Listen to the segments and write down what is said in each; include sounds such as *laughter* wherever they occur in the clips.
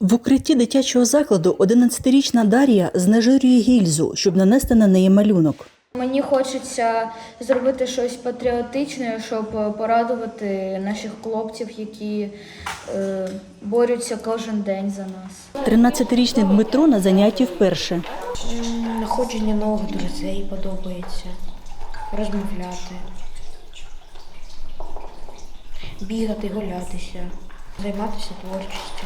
В укритті дитячого закладу 11-річна Дар'я знежирює гільзу, щоб нанести на неї малюнок. Мені хочеться зробити щось патріотичне, щоб порадувати наших хлопців, які е, борються кожен день за нас. 13-річний Дмитро на занятті вперше. М, Знаходження нових друзей подобається. Розмовляти. Бігати, гулятися, займатися творчістю.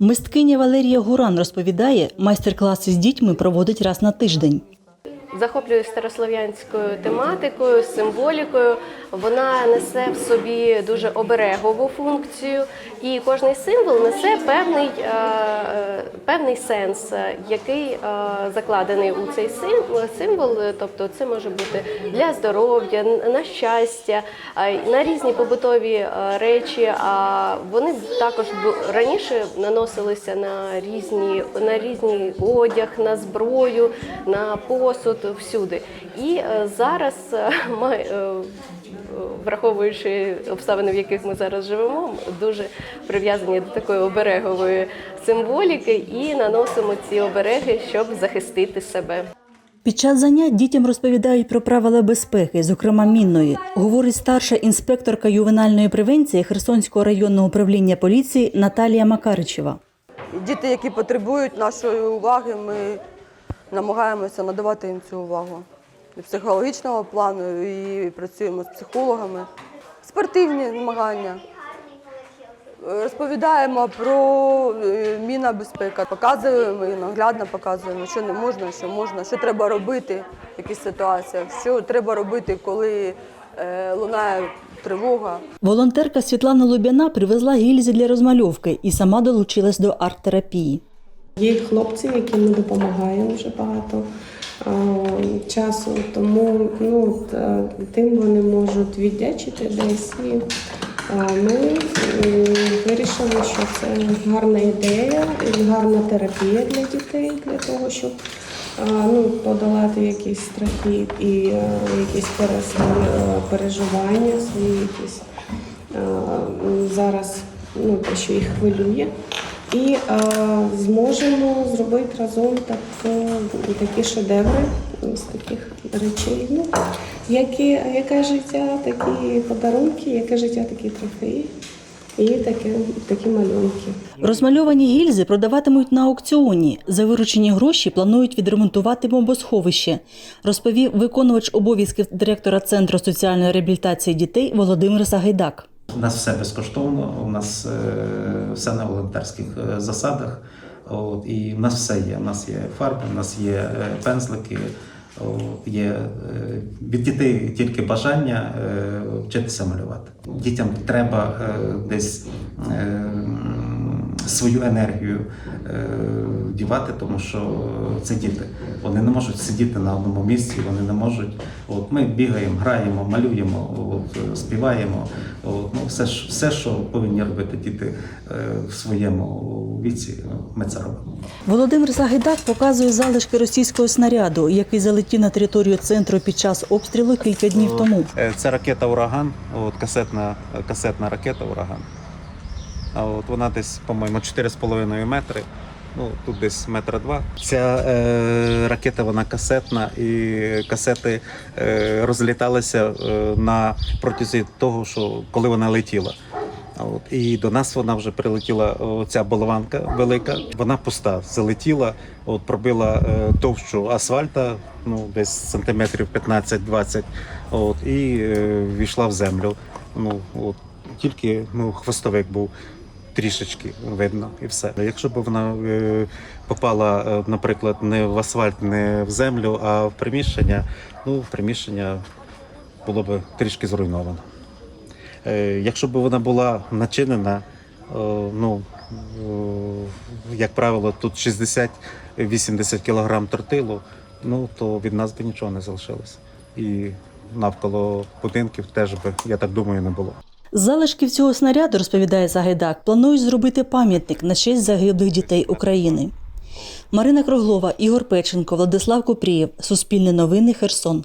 Мисткиня Валерія Гуран розповідає, майстер-класи з дітьми проводить раз на тиждень. Захоплююсь старослов'янською тематикою, символікою. Вона несе в собі дуже оберегову функцію, і кожний символ несе певний, е, е, певний сенс, е, який закладений у цей сим- символ. Тобто, це може бути для здоров'я, на щастя, на різні побутові речі. А вони також раніше наносилися на різні на різні одяг, на зброю, на посуд всюди. І е, зараз, е, *laughs* ми, е, враховуючи обставини, в яких ми зараз живемо, дуже прив'язані до такої оберегової символіки і наносимо ці обереги, щоб захистити себе. Під час занять дітям розповідають про правила безпеки, зокрема мінної, говорить старша інспекторка ювенальної превенції Херсонського районного управління поліції Наталія Макаричева. Діти, які потребують нашої уваги, ми намагаємося надавати їм цю увагу. І психологічного плану, і працюємо з психологами. Спортивні змагання. Е, Розповідаємо про е, мінна безпека, показуємо і наглядно показуємо, що не можна, що можна, що треба робити в якихось ситуаціях, що треба робити, коли е, лунає тривога. Волонтерка Світлана Лубяна привезла гільзи для розмальовки і сама долучилась до арт-терапії. Є хлопці, яким ми допомагаємо вже багато е, часу, тому ну, е, тим вони можуть віддячити десь. І е, ми м, вирішили, що це гарна ідея і гарна терапія для дітей, для того, щоб е, ну, подолати якісь страхи і е, якісь е, переживання, свої якісь е, зараз ну, те, що їх хвилює. І е, зможемо зробити разом так, такі шедеври з таких речей. Ну, які, яке життя, такі подарунки, яке життя, такі трофеї і такі, такі малюнки. Розмальовані гільзи продаватимуть на аукціоні. За виручені гроші планують відремонтувати бомбосховище, розповів виконувач обов'язків директора Центру соціальної реабілітації дітей Володимир Сагайдак. У нас все безкоштовно, у нас е, все на волонтерських е, засадах. От, і в нас все є. У нас є фарби, у нас є е, пензлики, є від дітей тільки бажання вчитися малювати. Дітям треба десь свою енергію е, вдівати, тому що це діти. Вони не можуть сидіти на одному місці, вони не можуть. От ми бігаємо, граємо, малюємо, от, співаємо. От, ну, все, ж- все, що повинні робити діти е, в своєму віці, ну, ми це робимо. Володимир Сагайдак показує залишки російського снаряду, який залетів на територію центру під час обстрілу кілька днів тому. Е, Це ракета Ураган, от касетна, касетна ракета Ураган. А от вона десь, по-моєму, 4,5 метри. Ну, тут десь метра два. Ця е, ракета вона касетна, і касети е, розліталися е, на протязі того, що коли вона летіла. От, і до нас вона вже прилетіла ця болванка велика. Вона пуста, залетіла, от, пробила е, товщу асфальта, ну десь сантиметрів 15-20, от, і е, війшла в землю. Ну, от, тільки ну, хвостовик був трішечки видно і все. Якщо б вона е, попала, е, наприклад, не в асфальт, не в землю, а в приміщення, ну, приміщення було б трішки зруйновано. Е, Якщо б вона була начинена, ну, як правило, тут 60-80 кг тротилу, ну, то від нас би нічого не залишилося. І навколо будинків теж би, я так думаю, не було. Залишків цього снаряду, розповідає Загайдак, планують зробити пам'ятник на честь загиблих дітей України. Марина Круглова, Ігор Печенко, Владислав Купрієв. Суспільне новини, Херсон.